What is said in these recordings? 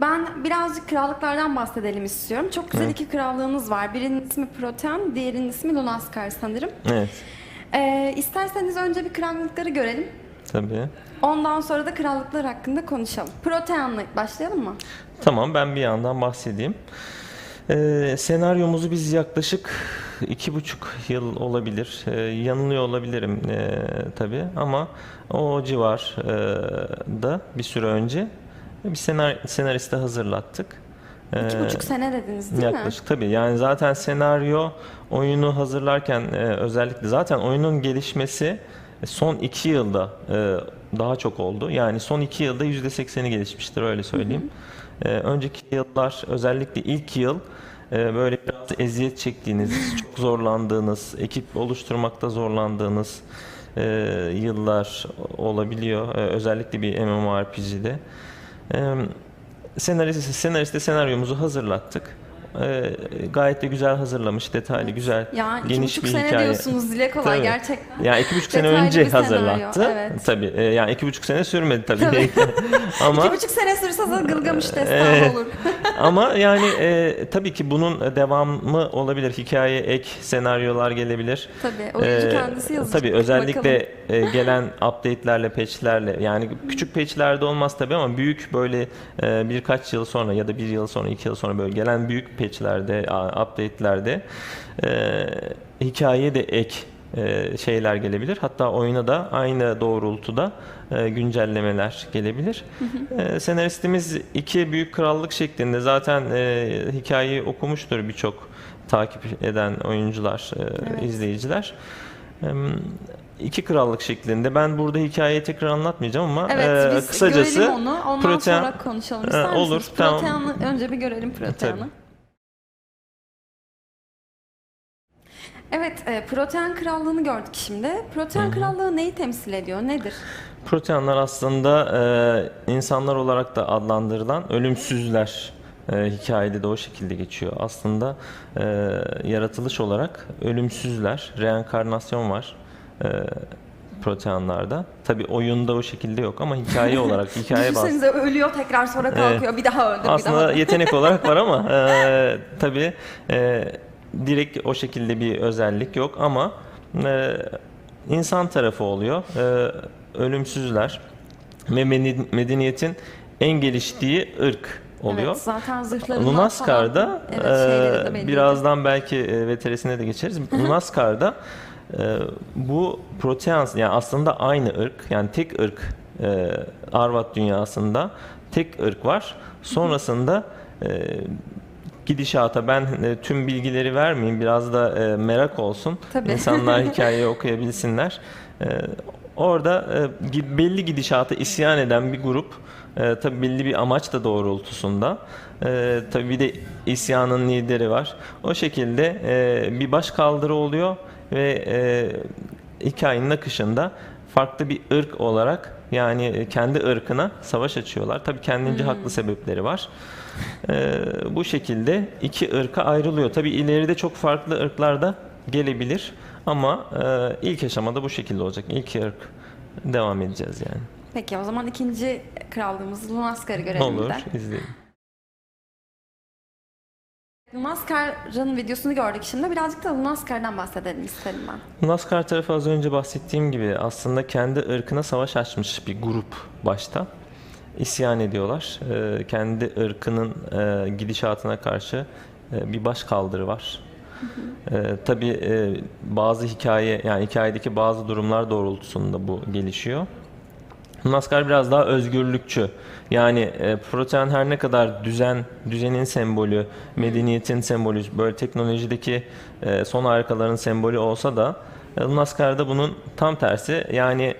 Ben birazcık krallıklardan bahsedelim istiyorum. Çok güzel iki krallığınız var. Birinin ismi Protean, diğerinin ismi Lunaskar sanırım. Evet, Ee, isterseniz önce bir krallıkları görelim. tabii. Ondan sonra da krallıklar hakkında konuşalım. Protean'la başlayalım mı? Tamam, ben bir yandan bahsedeyim. Ee, senaryomuzu biz yaklaşık iki buçuk yıl olabilir. Ee, yanılıyor olabilirim ee, tabii ama o civarda bir süre önce bir senar senariste hazırlattık. İki Ee, buçuk sene dediniz değil mi? Yaklaşık tabii. Yani zaten senaryo oyunu hazırlarken e, özellikle zaten oyunun gelişmesi son iki yılda e, daha çok oldu. Yani son iki yılda yüzde sekseni gelişmiştir öyle söyleyeyim. E, önceki yıllar özellikle ilk yıl e, böyle biraz eziyet çektiğiniz, çok zorlandığınız, ekip oluşturmakta zorlandığınız e, yıllar olabiliyor. E, özellikle bir MMORPG'de. Senarist, senariste senaryomuzu hazırlattık. Ee, gayet de güzel hazırlamış, detaylı, güzel, Ya iki geniş buçuk bir sene hikaye. diyorsunuz dile kolay Tabii. gerçekten. Yani iki buçuk sene Detaylı önce bir senaryo, hazırlattı. evet. Tabii. e, yani iki buçuk sene sürmedi tabii. Tabii. ama İki buçuk sene sürse de Gılgamış destanı Evet. olur. ama yani e, tabii ki bunun devamı olabilir. Hikaye, ek senaryolar gelebilir. Tabii oyuncu Ee, kendisi yazıyor. Tabii özellikle e, gelen update'lerle, patch'lerle yani küçük patch'lerde olmaz tabii ama büyük böyle e, birkaç yıl sonra ya da bir yıl sonra, iki yıl sonra böyle gelen büyük patch'lerde, update'lerde e, hikaye de ek e, şeyler gelebilir. Hatta oyuna da aynı doğrultuda e, güncellemeler gelebilir. E, senaristimiz iki büyük krallık şeklinde zaten hikayeyi okumuştur birçok takip eden oyuncular, Evet. izleyiciler. İki krallık şeklinde. Ben burada hikayeyi tekrar anlatmayacağım ama Evet e, biz kısacası görelim onu. Ondan Protean- sonra konuşalım. İster olur, misiniz? tamam. Önce bir görelim Protean'ı. Tabii. Evet, e, Protean Krallığı'nı gördük şimdi. Protean Krallığı neyi temsil ediyor? Nedir? Proteanlar aslında e, insanlar olarak da adlandırılan ölümsüzler. E, hikayede de o şekilde geçiyor. Aslında e, yaratılış olarak ölümsüzler, reenkarnasyon var e, Proteanlarda. Tabi oyunda o şekilde yok ama hikaye olarak hikaye baz. Düşünsenize ölüyor tekrar sonra kalkıyor. Bir daha öldü, bir daha Aslında öldü. yetenek olarak var ama e, tabii e, direkt o şekilde bir özellik yok ama e, insan tarafı oluyor. E, ölümsüzler ve medeniyetin en geliştiği ırk oluyor. Evet, zaten zırhlarından Lunaskar'da. Evet, e, birazdan belki e, veterisine de geçeriz. Lunaskar'da e, bu Proteans yani aslında aynı ırk yani tek ırk e, Arvat dünyasında tek ırk var. Sonrasında e, gidişata ben e, tüm bilgileri vermeyeyim biraz da e, merak olsun. Tabii. İnsanlar hikayeyi okuyabilsinler. E, orada e, belli gidişata isyan eden bir grup e, tabii belli bir amaç da doğrultusunda. E, tabii bir de isyanın lideri var. O şekilde e, bir baş kaldırı oluyor ve e, hikayenin akışında farklı bir ırk olarak yani e, kendi ırkına savaş açıyorlar. Tabii kendince haklı sebepleri var. E, bu şekilde iki ırka ayrılıyor. Tabii ileride çok farklı ırklar da gelebilir ama e, ilk aşamada bu şekilde olacak. İlk ırk devam edeceğiz yani. Peki o zaman ikinci krallığımız Lunaskar'ı görelim Olur, izleyelim. Lunaskar'ın videosunu gördük şimdi. Birazcık da Lunaskar'dan bahsedelim isterim ben. NASCAR tarafı az önce bahsettiğim gibi aslında kendi ırkına savaş açmış bir grup başta. İsyan ediyorlar. Ee, kendi ırkının e, gidişatına karşı e, bir baş kaldırı var. Ee, tabii e, bazı hikaye yani hikayedeki bazı durumlar doğrultusunda bu gelişiyor. NASCAR biraz daha özgürlükçü. Yani e, Protean her ne kadar düzen, düzenin sembolü, medeniyetin sembolü, böyle teknolojideki e, son harikaların sembolü olsa da e, NASCAR'da bunun tam tersi. Yani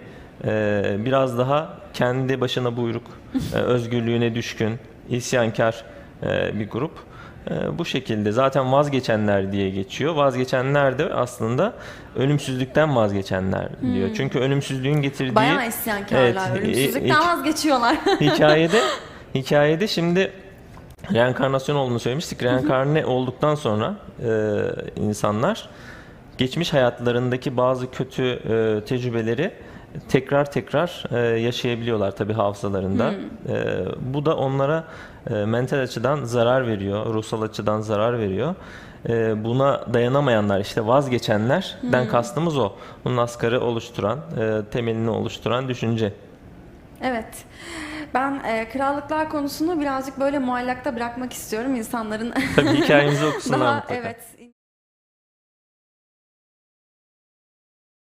e, biraz daha kendi başına buyruk, e, özgürlüğüne düşkün, isyankar e, bir grup. E, bu şekilde zaten vazgeçenler diye geçiyor. Vazgeçenler de aslında ölümsüzlükten vazgeçenler diyor. Çünkü ölümsüzlüğün getirdiği Bayağı isyankarlar. Evet, Ölümsüzlükten e- e- vazgeçiyorlar. hikayede hikayede şimdi reenkarnasyon olduğunu söylemiştik. Reenkarne olduktan sonra e, insanlar geçmiş hayatlarındaki bazı kötü e, tecrübeleri tekrar tekrar e, yaşayabiliyorlar tabii hafızalarında. E, bu da onlara e, mental açıdan zarar veriyor, ruhsal açıdan zarar veriyor. E, buna dayanamayanlar, işte vazgeçenlerden kastımız o. Bunun asgarı oluşturan, e, temelini oluşturan düşünce. Evet. Ben e, krallıklar konusunu birazcık böyle muallakta bırakmak istiyorum insanların Tabii hikayemizi okusunlar daha mutlaka. evet